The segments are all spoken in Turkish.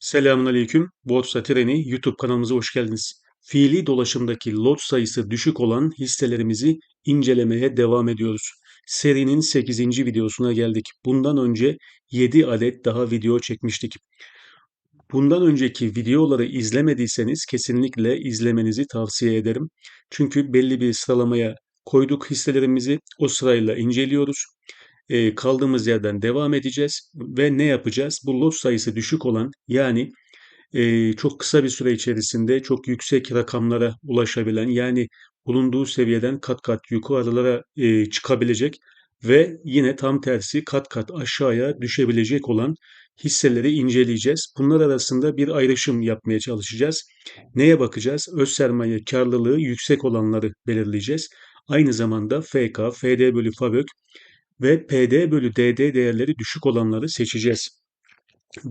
Selamünaleyküm. Borsa Treni YouTube kanalımıza hoş geldiniz. Fiili dolaşımdaki lot sayısı düşük olan hisselerimizi incelemeye devam ediyoruz. Serinin 8. videosuna geldik. Bundan önce 7 adet daha video çekmiştik. Bundan önceki videoları izlemediyseniz kesinlikle izlemenizi tavsiye ederim. Çünkü belli bir sıralamaya koyduk hisselerimizi. O sırayla inceliyoruz. E, kaldığımız yerden devam edeceğiz ve ne yapacağız? Bu lot sayısı düşük olan yani e, çok kısa bir süre içerisinde çok yüksek rakamlara ulaşabilen yani bulunduğu seviyeden kat kat yukarılara e, çıkabilecek ve yine tam tersi kat kat aşağıya düşebilecek olan hisseleri inceleyeceğiz. Bunlar arasında bir ayrışım yapmaya çalışacağız. Neye bakacağız? Öz sermaye karlılığı yüksek olanları belirleyeceğiz. Aynı zamanda FK, FD bölü FAVÖK ve PD bölü DD değerleri düşük olanları seçeceğiz.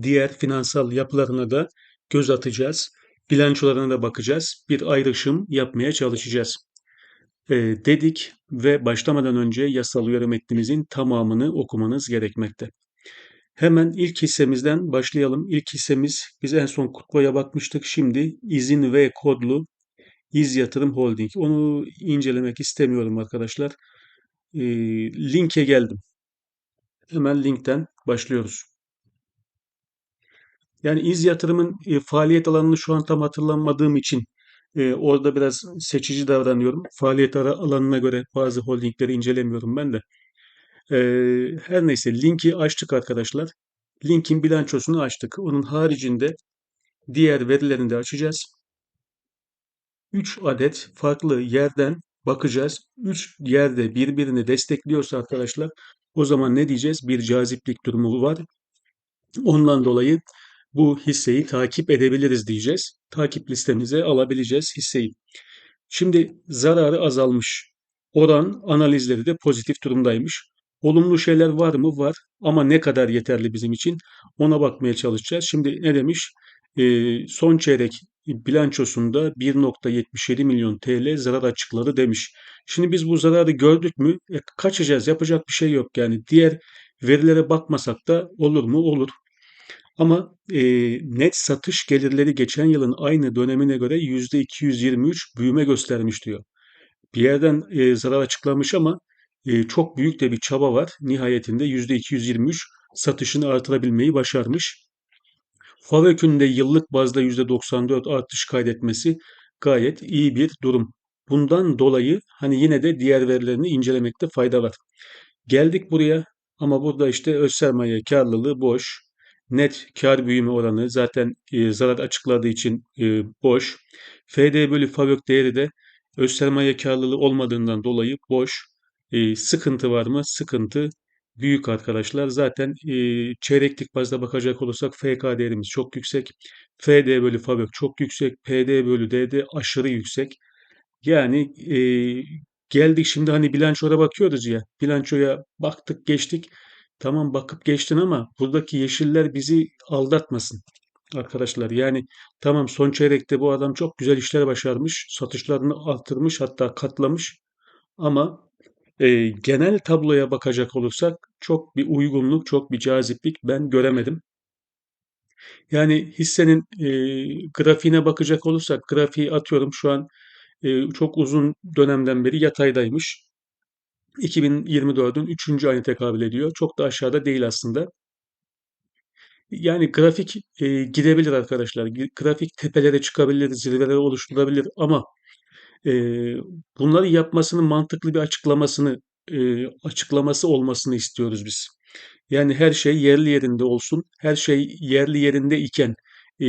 Diğer finansal yapılarına da göz atacağız. Bilançolarına da bakacağız. Bir ayrışım yapmaya çalışacağız. E, dedik ve başlamadan önce yasal uyarı metnimizin tamamını okumanız gerekmekte. Hemen ilk hissemizden başlayalım. İlk hissemiz biz en son Kutba'ya bakmıştık. Şimdi izin ve kodlu İz Yatırım Holding. Onu incelemek istemiyorum arkadaşlar. E, linke geldim. Hemen linkten başlıyoruz. Yani iz yatırımın e, faaliyet alanını şu an tam hatırlamadığım için e, orada biraz seçici davranıyorum. Faaliyet alanına göre bazı holdingleri incelemiyorum ben de. E, her neyse linki açtık arkadaşlar. Linkin bilançosunu açtık. Onun haricinde diğer verilerini de açacağız. 3 adet farklı yerden bakacağız. 3 yerde birbirini destekliyorsa arkadaşlar o zaman ne diyeceğiz? Bir caziplik durumu var. Ondan dolayı bu hisseyi takip edebiliriz diyeceğiz. Takip listemize alabileceğiz hisseyi. Şimdi zararı azalmış. Oran analizleri de pozitif durumdaymış. Olumlu şeyler var mı? Var. Ama ne kadar yeterli bizim için? Ona bakmaya çalışacağız. Şimdi ne demiş? Ee, son çeyrek bilançosunda 1.77 milyon TL zarar açıkladı demiş. Şimdi biz bu zararı gördük mü? E, kaçacağız. Yapacak bir şey yok. Yani diğer verilere bakmasak da olur mu? Olur. Ama e, net satış gelirleri geçen yılın aynı dönemine göre %223 büyüme göstermiş diyor. Bir yerden e, zarar açıklamış ama e, çok büyük de bir çaba var. Nihayetinde %223 satışını artırabilmeyi başarmış. Favök'ün de yıllık bazda %94 artış kaydetmesi gayet iyi bir durum. Bundan dolayı hani yine de diğer verilerini incelemekte fayda var. Geldik buraya ama burada işte öz sermaye karlılığı boş. Net kar büyüme oranı zaten e, zarar açıkladığı için e, boş. FD bölü FAVÖK değeri de öz sermaye karlılığı olmadığından dolayı boş. E, sıkıntı var mı? Sıkıntı büyük arkadaşlar. Zaten e, çeyreklik bazda bakacak olursak FK değerimiz çok yüksek. FD bölü FAVÖK çok yüksek. PD bölü DD aşırı yüksek. Yani e, geldik şimdi hani bilançoya bakıyoruz ya. Bilançoya baktık geçtik. Tamam bakıp geçtin ama buradaki yeşiller bizi aldatmasın arkadaşlar. Yani tamam son çeyrekte bu adam çok güzel işler başarmış. Satışlarını arttırmış hatta katlamış. Ama e, genel tabloya bakacak olursak çok bir uygunluk, çok bir caziplik ben göremedim. Yani hissenin e, grafiğine bakacak olursak grafiği atıyorum şu an e, çok uzun dönemden beri yataydaymış. 2024'ün 3. ayını tekabül ediyor. Çok da aşağıda değil aslında. Yani grafik e, gidebilir arkadaşlar. Grafik tepelere çıkabilir, zirveleri oluşturabilir ama e, bunları yapmasının mantıklı bir açıklamasını e, açıklaması olmasını istiyoruz biz. Yani her şey yerli yerinde olsun. Her şey yerli yerinde iken e,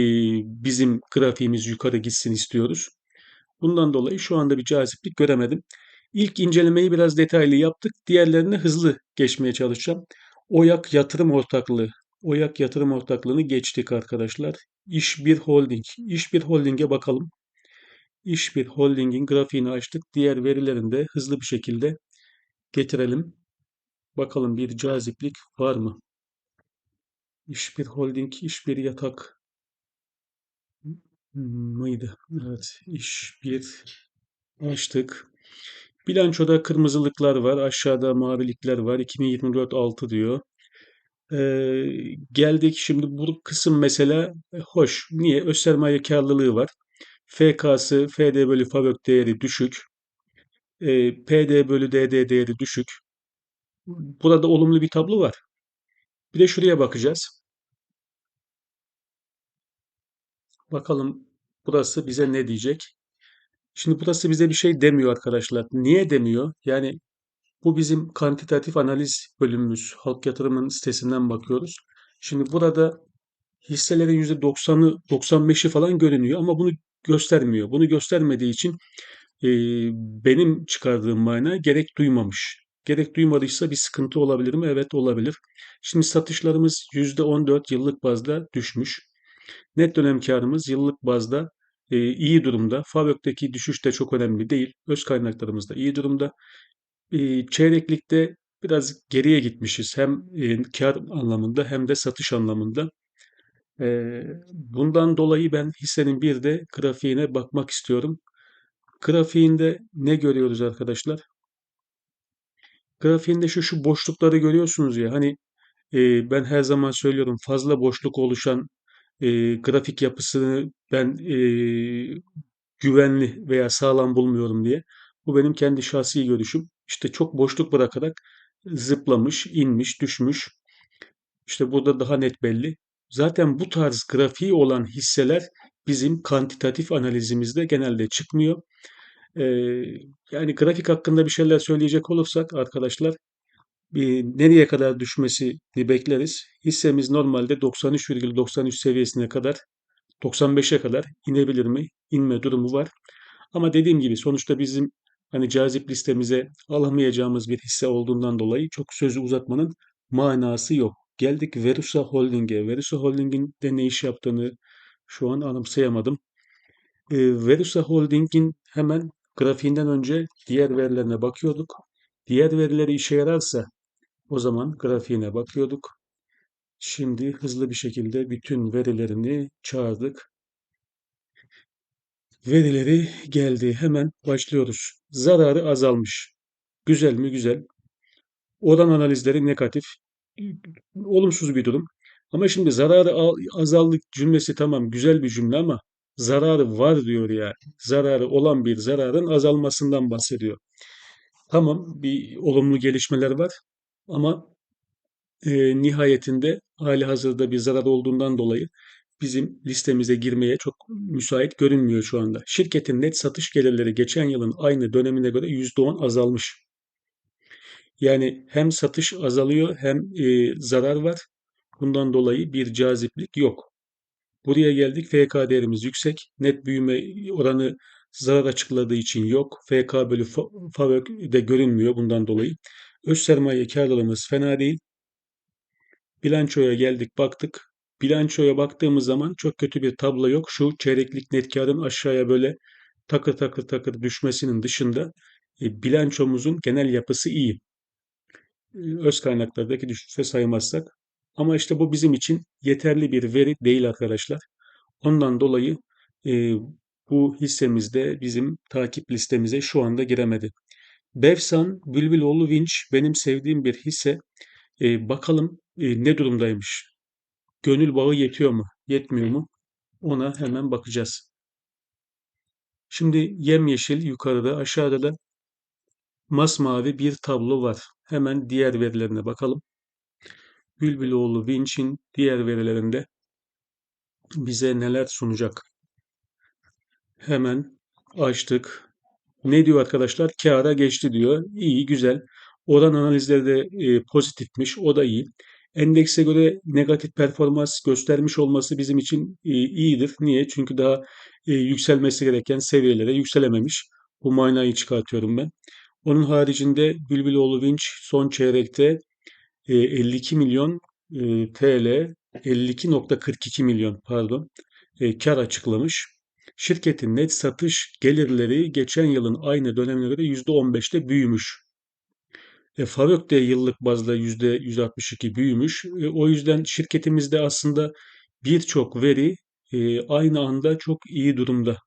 bizim grafiğimiz yukarı gitsin istiyoruz. Bundan dolayı şu anda bir caziplik göremedim. İlk incelemeyi biraz detaylı yaptık. Diğerlerine hızlı geçmeye çalışacağım. Oyak Yatırım Ortaklığı. Oyak Yatırım Ortaklığı'nı geçtik arkadaşlar. İş bir Holding. İş bir Holding'e bakalım. İş bir Holding'in grafiğini açtık. Diğer verilerini de hızlı bir şekilde getirelim. Bakalım bir caziplik var mı? İş bir Holding, iş bir yatak mıydı? Evet, iş bir açtık. Bilançoda kırmızılıklar var. Aşağıda mavilikler var. 2024 6 diyor. Ee, geldik şimdi bu kısım mesela hoş. Niye? Öz karlılığı var. FK'sı FD bölü FAVÖK değeri düşük. Ee, PD bölü DD değeri düşük. Burada olumlu bir tablo var. Bir de şuraya bakacağız. Bakalım burası bize ne diyecek? Şimdi burası bize bir şey demiyor arkadaşlar. Niye demiyor? Yani bu bizim kantitatif analiz bölümümüz. Halk Yatırım'ın sitesinden bakıyoruz. Şimdi burada hisselerin %90'ı 95'i falan görünüyor ama bunu göstermiyor. Bunu göstermediği için e, benim çıkardığım mana gerek duymamış. Gerek duymadıysa bir sıkıntı olabilir mi? Evet olabilir. Şimdi satışlarımız %14 yıllık bazda düşmüş. Net dönem karımız yıllık bazda e, iyi durumda. FAVÖK'teki düşüş de çok önemli değil. Öz kaynaklarımız da iyi durumda. E, çeyreklikte biraz geriye gitmişiz. Hem e, kar anlamında hem de satış anlamında. Bundan dolayı ben hissenin bir de grafiğine bakmak istiyorum. Grafiğinde ne görüyoruz arkadaşlar? Grafiğinde şu şu boşlukları görüyorsunuz ya. Hani ben her zaman söylüyorum fazla boşluk oluşan grafik yapısını ben güvenli veya sağlam bulmuyorum diye. Bu benim kendi şahsi görüşüm. İşte çok boşluk bırakarak zıplamış, inmiş, düşmüş. İşte burada daha net belli. Zaten bu tarz grafiği olan hisseler bizim kantitatif analizimizde genelde çıkmıyor. Ee, yani grafik hakkında bir şeyler söyleyecek olursak arkadaşlar bir nereye kadar düşmesini bekleriz. Hissemiz normalde 93,93 seviyesine kadar 95'e kadar inebilir mi? İnme durumu var. Ama dediğim gibi sonuçta bizim hani cazip listemize alamayacağımız bir hisse olduğundan dolayı çok sözü uzatmanın manası yok. Geldik Verusa Holding'e. Verusa Holding'in de ne iş yaptığını şu an anımsayamadım. E, Verusa Holding'in hemen grafiğinden önce diğer verilerine bakıyorduk. Diğer verileri işe yararsa o zaman grafiğine bakıyorduk. Şimdi hızlı bir şekilde bütün verilerini çağırdık. Verileri geldi. Hemen başlıyoruz. Zararı azalmış. Güzel mi? Güzel. Oran analizleri negatif. Olumsuz bir durum. Ama şimdi zararı azaldık cümlesi tamam güzel bir cümle ama zararı var diyor ya. Zararı olan bir zararın azalmasından bahsediyor. Tamam bir olumlu gelişmeler var ama e, nihayetinde hali hazırda bir zarar olduğundan dolayı bizim listemize girmeye çok müsait görünmüyor şu anda. Şirketin net satış gelirleri geçen yılın aynı dönemine göre %10 azalmış. Yani hem satış azalıyor hem e, zarar var. Bundan dolayı bir caziplik yok. Buraya geldik. FK değerimiz yüksek. Net büyüme oranı zarar açıkladığı için yok. FK bölü FAVÖK de görünmüyor bundan dolayı. Öz sermaye karlılığımız fena değil. Bilançoya geldik baktık. Bilançoya baktığımız zaman çok kötü bir tablo yok. Şu çeyreklik net karın aşağıya böyle takır takır takır düşmesinin dışında e, bilançomuzun genel yapısı iyi. Öz kaynaklardaki düşüşe saymazsak. Ama işte bu bizim için yeterli bir veri değil arkadaşlar. Ondan dolayı e, bu hissemizde bizim takip listemize şu anda giremedi. Bevsan Bülbüloğlu Vinç benim sevdiğim bir hisse. E, bakalım e, ne durumdaymış. Gönül bağı yetiyor mu? Yetmiyor mu? Ona hemen bakacağız. Şimdi yemyeşil yukarıda aşağıda da masmavi bir tablo var. Hemen diğer verilerine bakalım. Bülbüloğlu Vinç'in diğer verilerinde bize neler sunacak? Hemen açtık. Ne diyor arkadaşlar? Kâra geçti diyor. İyi, güzel. Oran analizleri de e, pozitifmiş. O da iyi. Endekse göre negatif performans göstermiş olması bizim için e, iyidir. Niye? Çünkü daha e, yükselmesi gereken seviyelere yükselememiş. Bu manayı çıkartıyorum ben. Onun haricinde Bülbüloğlu Vinç son çeyrekte e, 52 milyon e, TL, 52.42 milyon pardon e, kar açıklamış. Şirketin net satış gelirleri geçen yılın aynı dönemine göre %15'te büyümüş. E, Faruk de yıllık bazda %162 büyümüş. E, o yüzden şirketimizde aslında birçok veri e, aynı anda çok iyi durumda.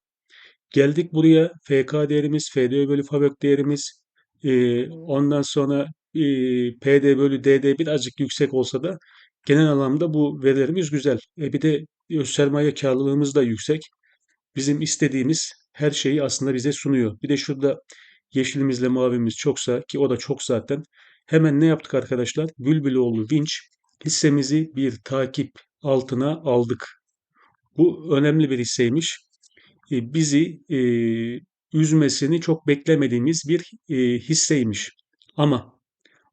Geldik buraya FK değerimiz, FD bölü Faruk değerimiz, e, ondan sonra e, PD bölü DD birazcık yüksek olsa da genel anlamda bu verilerimiz güzel. E bir de e, sermaye karlılığımız da yüksek. Bizim istediğimiz her şeyi aslında bize sunuyor. Bir de şurada yeşilimizle mavimiz çoksa ki o da çok zaten. Hemen ne yaptık arkadaşlar? Bülbüloğlu Vinç hissemizi bir takip altına aldık. Bu önemli bir hisseymiş. E, bizi e, üzmesini çok beklemediğimiz bir e, hisseymiş. Ama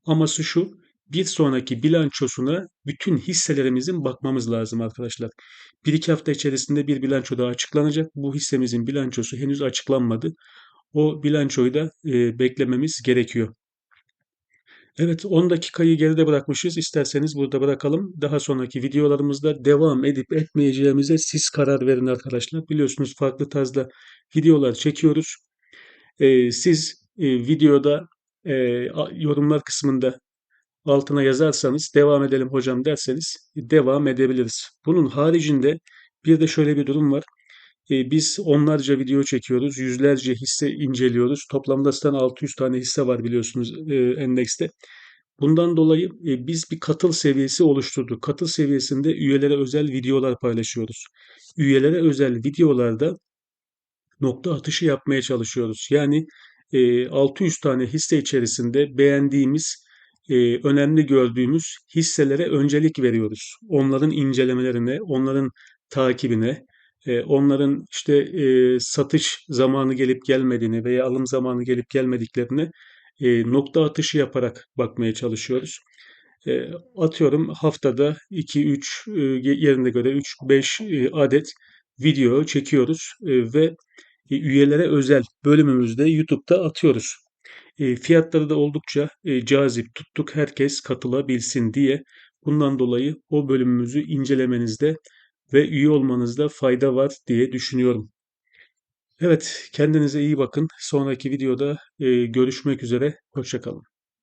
aması şu, bir sonraki bilançosuna bütün hisselerimizin bakmamız lazım arkadaşlar. Bir iki hafta içerisinde bir bilanço daha açıklanacak. Bu hissemizin bilançosu henüz açıklanmadı. O bilançoyu da e, beklememiz gerekiyor. Evet 10 dakikayı geride bırakmışız. İsterseniz burada bırakalım. Daha sonraki videolarımızda devam edip etmeyeceğimize siz karar verin arkadaşlar. Biliyorsunuz farklı tarzda videolar çekiyoruz. Ee, siz e, videoda e, yorumlar kısmında altına yazarsanız devam edelim hocam derseniz devam edebiliriz. Bunun haricinde bir de şöyle bir durum var. E, biz onlarca video çekiyoruz, yüzlerce hisse inceliyoruz. Toplamda zaten 600 tane hisse var biliyorsunuz e, endekste. Bundan dolayı e, biz bir katıl seviyesi oluşturduk. Katıl seviyesinde üyelere özel videolar paylaşıyoruz. Üyelere özel videolarda nokta atışı yapmaya çalışıyoruz. Yani e, 600 tane hisse içerisinde beğendiğimiz, e, önemli gördüğümüz hisselere öncelik veriyoruz. Onların incelemelerine, onların takibine, e, onların işte e, satış zamanı gelip gelmediğini veya alım zamanı gelip gelmediklerini e, nokta atışı yaparak bakmaya çalışıyoruz. E, atıyorum haftada 2-3 e, yerine göre 3-5 e, adet video çekiyoruz e, ve e, üyelere özel bölümümüzde YouTube'da atıyoruz. E, fiyatları da oldukça e, cazip tuttuk herkes katılabilsin diye. Bundan dolayı o bölümümüzü incelemenizde ve üye olmanızda fayda var diye düşünüyorum. Evet, kendinize iyi bakın. Sonraki videoda e, görüşmek üzere. Hoşçakalın.